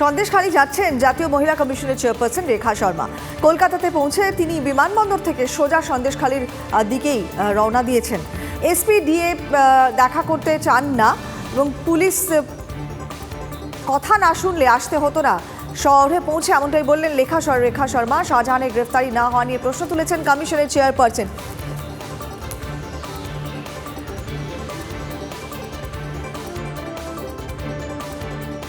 সন্দেশখালি যাচ্ছেন জাতীয় মহিলা কমিশনের চেয়ারপারসন রেখা শর্মা। কলকাতাতে পৌঁছে তিনি বিমানবন্দর থেকে সোজা সন্দেশখালির দিকেই রওনা দিয়েছেন। এসপি ডিএ দেখা করতে চান না এবং পুলিশ কথা না শুনলে আসতে হতো না। শহরে পৌঁছে এমনটাই বললেন লেখা রেখা শর্মা। শাহজাহানের গ্রেফতারি না হওয়া নিয়ে প্রশ্ন তুলেছেন কমিশনের চেয়ারপারসন।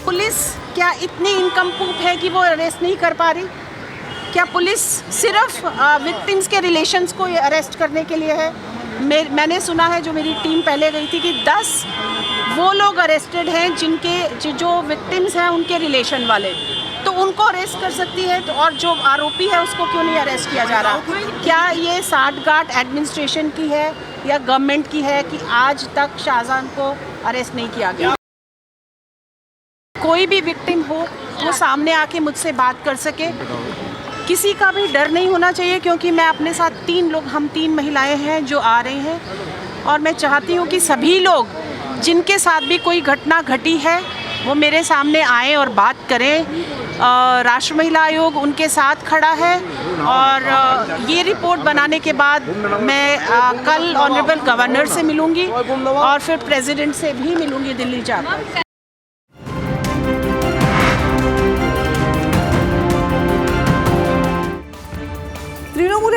পুলিশ क्या इतनी इनकम इनकम्पूप है कि वो अरेस्ट नहीं कर पा रही? क्या पुलिस सिर्फ़ विक्टिम्स के रिलेशंस को अरेस्ट करने के लिए है? मैं, मैंने सुना है जो मेरी टीम पहले गई थी कि 10 वो लोग अरेस्टेड हैं जिनके जो, जो विक्टिम्स हैं उनके रिलेशन वाले। तो उनको अरेस्ट कर सकती है तो और जो आरोपी है उसको क्यों नहीं अरेस्ट किया जा रहा? क्या ये साठ गांठ एडमिनिस्ट्रेशन की है या गवर्नमेंट की है कि आज तक शाहजहां को अरेस्ट नहीं किया गया? कोई भी विक्टिम हो, वो सामने आके मुझसे बात कर सके। किसी का भी डर नहीं होना चाहिए, क्योंकि मैं अपने साथ तीन लोग, हम तीन महिलाएँ हैं जो आ रहे हैं। और मैं चाहती हूँ कि सभी लोग, जिनके साथ भी कोई घटना घटी है, वो मेरे सामने आए और बात करें। राष्ट्र महिला आयोग उनके साथ खड़ा है। और ये रिपोर्ट बनाने के बाद मैं कल ऑनरेबल गवर्नर से मिलूँगी और फिर प्रेसिडेंट से भी मिलूँगी दिल्ली जाकर।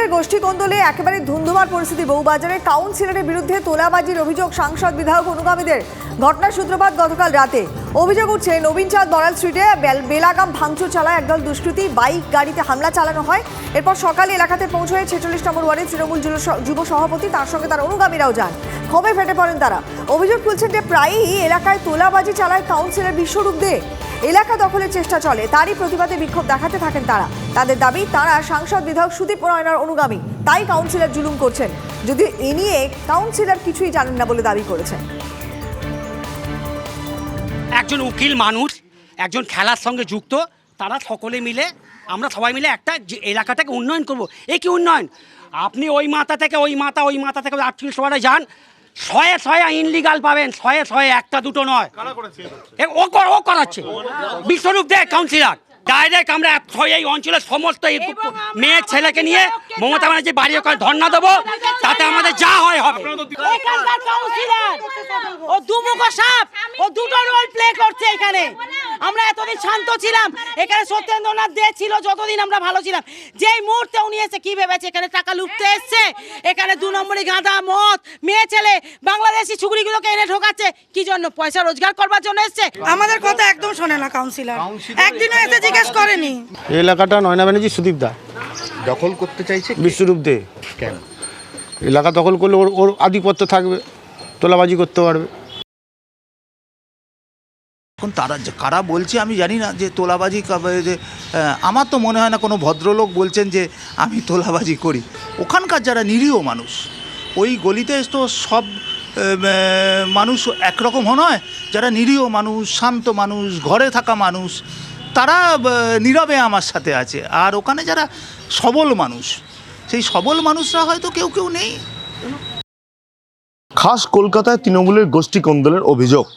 তৃণমূলের গোষ্ঠী কোন্দলে একেবারে ধুন্ধুমার পরিস্থিতি। বউবাজারে কাউন্সিলরের বিরুদ্ধে তোলাবাজির অভিযোগ সাংসদ বিধায়ক অনুগামীদের। ঘটনার সূত্রপাত গতকাল রাতে। অভিযোগ উঠছে নবীন চাঁদ বড়াল স্ট্রিটে বেলাগাম ভাঙচুর চালায় একদল দুষ্কৃতী। বাইক, গাড়িতে হামলা চালানো হয়। এরপর সকালে এলাকাতে পৌঁছয়ে ছেচল্লিশ নম্বর ওয়ার্ডের তৃণমূল যুব যুব সভাপতি, তার সঙ্গে তার অনুগামীরাও যান। ক্ষোভে ফেটে পড়েন তারা। অভিযোগ তুলছেন যে প্রায়ই এলাকায় তোলাবাজি চালায় কাউন্সিলর বিশ্বরূপ দে। এলাকা দখলের চেষ্টা চলে। তারই প্রতিবাদে বিক্ষোভ দেখাতে থাকেন তারা। তাদের দাবি তারা সাংসদ বিধায়ক সুদীপ নারায়ণের অনুগামী। তাই কাউন্সিলর জুলুম করছেন। যদিও এ নিয়ে কাউন্সিলর কিছুই জানেন না বলে দাবি করেছেন। একজন উকিল মানুষ একজন খেলার সঙ্গে যুক্ত তারা সকলে মিলে আমরা সবাই মিলে একটা যে এলাকাটাকে উন্নয়ন করব। এ কি উন্নয়ন? আপনি ওই মাথা থেকে ওই মাথা ওই মাথা থেকে আটত্রিশ সবাই যান শয়ে শয়ে ইনলিগাল পাবেন শয়ে শয়ে একটা দুটো নয়। এ ও কর- ও করাচ্ছে। বিশ্বরূপ দেখ কাউন্সিলর। ডাইরেক্ট আমরা এই অঞ্চলের সমস্ত এই মেয়ে ছেলেকে নিয়ে মমতা ব্যানার্জি বাড়ি ওখানে ধর্ণা দেবো তাতে আমাদের যা হয় হবে। ও দুমুখ সাপ। ও দুটো রোল প্লে করছে এখানে। আমরা এতদিন শান্ত ছিলাম। এখানে সত্যেন্দ্রনাথ দে ছিল যতদিন আমরা ভালো ছিলাম। যেই মুহূর্তে উনি এসে কি ভেবেছে? এখানে টাকা লুটতে এসছে। এখানে দু নম্বরই গাঁদা মদ। মেয়ে ছেলে বাংলাদেশি ছুকরিগুলোকে এনে ঢোকাচ্ছে কি জন্য? পয়সা রোজগার করবার জন্য এসছে? আমাদের কথা একদম শোনে না কাউন্সিলর একদিনও এসে জিজ্ঞেস করেনি। এই এলাকাটা নয়না ব্যানার্জি সুদীপ দা। দখল করতে চাইছে বিশ্বরূপ দে। কেন? এলাকা দখল করলে ওর ওর আধিপত্য থাকবে তোলাবাজি করতে পারবে। এখন তারা কারা বলছে আমি জানি না যে তোলাবাজি যে আমার তো মনে হয় না কোনো ভদ্রলোক বলছেন যে আমি তোলাবাজি করি। ওখানকার যারা নিরীহ মানুষ, ওই গলিতে তো সব মানুষ একরকম নয়। যারা নিরীহ মানুষ, শান্ত মানুষ, ঘরে থাকা মানুষ, তারা নীরবে আমার সাথে আছে। আর ওখানে যারা সবল মানুষ, সেই সবল মানুষরা হয়তো কেউ কেউ নেই। খাস কলকাতায় তৃণমূলের গোষ্ঠী কোন্দলের অভিযোগ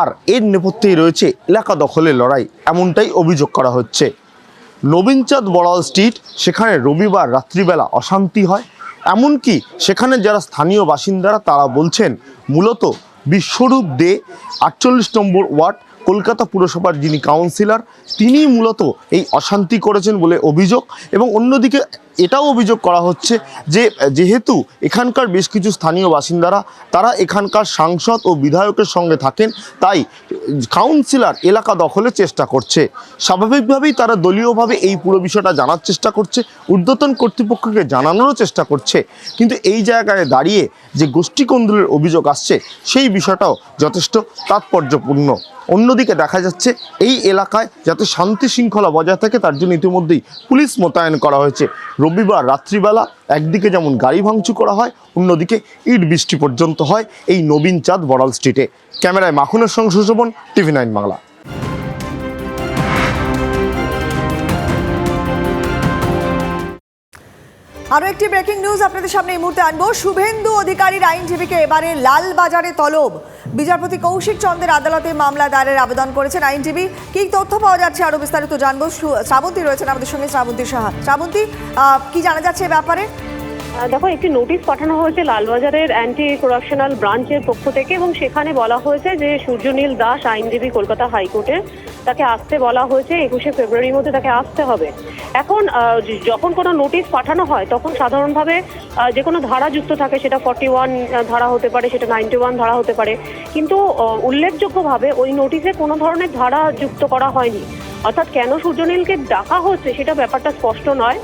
আর এর নেপথ্যেই রয়েছে এলাকা দখলের লড়াই, এমনটাই অভিযোগ করা হচ্ছে। নবীনচাঁদ বড়াল স্ট্রিট, সেখানে রবিবার রাত্রিবেলা অশান্তি হয়। এমনকি সেখানে যারা স্থানীয় বাসিন্দারা, তারা বলছেন, মূলত বিশ্বরূপ দে, আটচল্লিশ নম্বর ওয়ার্ড, কলকাতা পুরসভার যিনি কাউন্সিলর তিনি মূলত এই অশান্তি করেছেন বলে অভিযোগ এবং অন্যদিকে এটাও অভিযোগ করা হচ্ছে যে, যেহেতু এখানকার বেশ কিছু স্থানীয় বাসিন্দারা, তারা এখানকার সাংসদ ও বিধায়কের সঙ্গে থাকেন, তাই কাউন্সিলর এলাকা দখলের চেষ্টা করছে। স্বাভাবিকভাবেই তারা দলীয়ভাবে এই পুরো বিষয়টা জানার চেষ্টা করছে, ঊর্ধ্বতন কর্তৃপক্ষকে জানানোরও চেষ্টা করছে। কিন্তু এই জায়গায় দাঁড়িয়ে যে গোষ্ঠী কোন্দলের অভিযোগ আসছে, সেই বিষয়টাও যথেষ্ট তাৎপর্যপূর্ণ। অন্যদিকে দেখা যাচ্ছে, এই এলাকায় যাতে শান্তি শৃঙ্খলা বজায় থাকে, তার জন্য ইতিমধ্যেই পুলিশ মোতায়েন করা হয়েছে। রবিবার রাত্রিবেলা একদিকে যেমন গাড়ি ভাঙচুর করা হয়, অন্যদিকে ইট বৃষ্টি পর্যন্ত হয় এই নবীন চাঁদ বড়াল স্ট্রিটে। ক্যামেরায় মাখনের সঙ্গে সুশোভন টিভি নাইন বাংলা। আরও একটি ব্রেকিং নিউজ আপনাদের সামনে এই মুহূর্তে আনব। শুভেন্দু অধিকারীর আইনজীবীকে এবারে লালবাজারে তলব। বিচারপতি কৌশিক চন্দ্রের আদালতে মামলা দায়েরের আবেদন করেছেন আইনজীবী। কি তথ্য পাওয়া যাচ্ছে আরও বিস্তারিত জানব। শ্রাবন্তী রয়েছেন আমাদের সঙ্গে। শ্রাবন্তী সাহা শ্রাবন্তী কি জানা যাচ্ছে এ ব্যাপারে? দেখো, একটি নোটিশ পাঠানো হয়েছে লালবাজারের অ্যান্টি করাপশনাল ব্রাঞ্চের পক্ষ থেকে এবং সেখানে বলা হয়েছে যে সূর্যনীল দাস, আইনজীবী কলকাতা হাইকোর্টের, তাকে আসতে বলা হয়েছে, একুশে ফেব্রুয়ারির মধ্যে তাকে আসতে হবে। এখন যখন কোনো নোটিশ পাঠানো হয়, তখন সাধারণভাবে যে কোনো ধারা যুক্ত থাকে, সেটা ফর্টি ওয়ান ধারা হতে পারে, সেটা নাইনটি ওয়ান ধারা হতে পারে। কিন্তু উল্লেখযোগ্যভাবে ওই নোটিশে কোনো ধরনের ধারা যুক্ত করা হয়নি। অর্থাৎ কেন সূর্যনীলকে ডাকা হচ্ছে সেটা ব্যাপারটা স্পষ্ট নয়।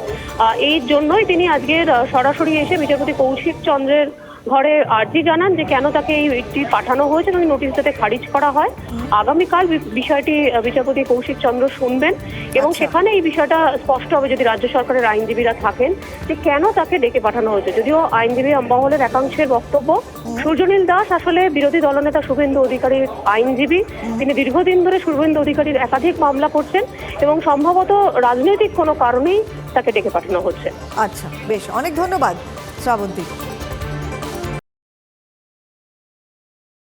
এই জন্যই তিনি আজকের সরাসরি এসে বিচারপতি কৌশিক চন্দ্রের ঘরে আর্জি জানান যে কেন তাকে এই রিটটি পাঠানো হয়েছে এবং নোটিশ যাতে খারিজ করা হয়। আগামীকাল বিষয়টি বিচারপতি কৌশিক চন্দ্র শুনবেন এবং আচ্ছা। সেখানে এই বিষয়টা স্পষ্ট হবে যদি রাজ্য সরকারের আইনজীবীরা থাকেন যে কেন তাকে ডেকে পাঠানো হয়েছে। যদিও আইনজীবী মহলের একাংশের বক্তব্য সূর্যনীল দাস আসলে বিরোধী দলনেতা শুভেন্দু অধিকারীর আইনজীবী। তিনি দীর্ঘদিন ধরে শুভেন্দু অধিকারীর একাধিক মামলা করছেন এবং সম্ভবত রাজনৈতিক কোনো কারণেই তাকে ডেকে পাঠানো হচ্ছে। আচ্ছা বেশ অনেক ধন্যবাদ শ্রাবন্তী।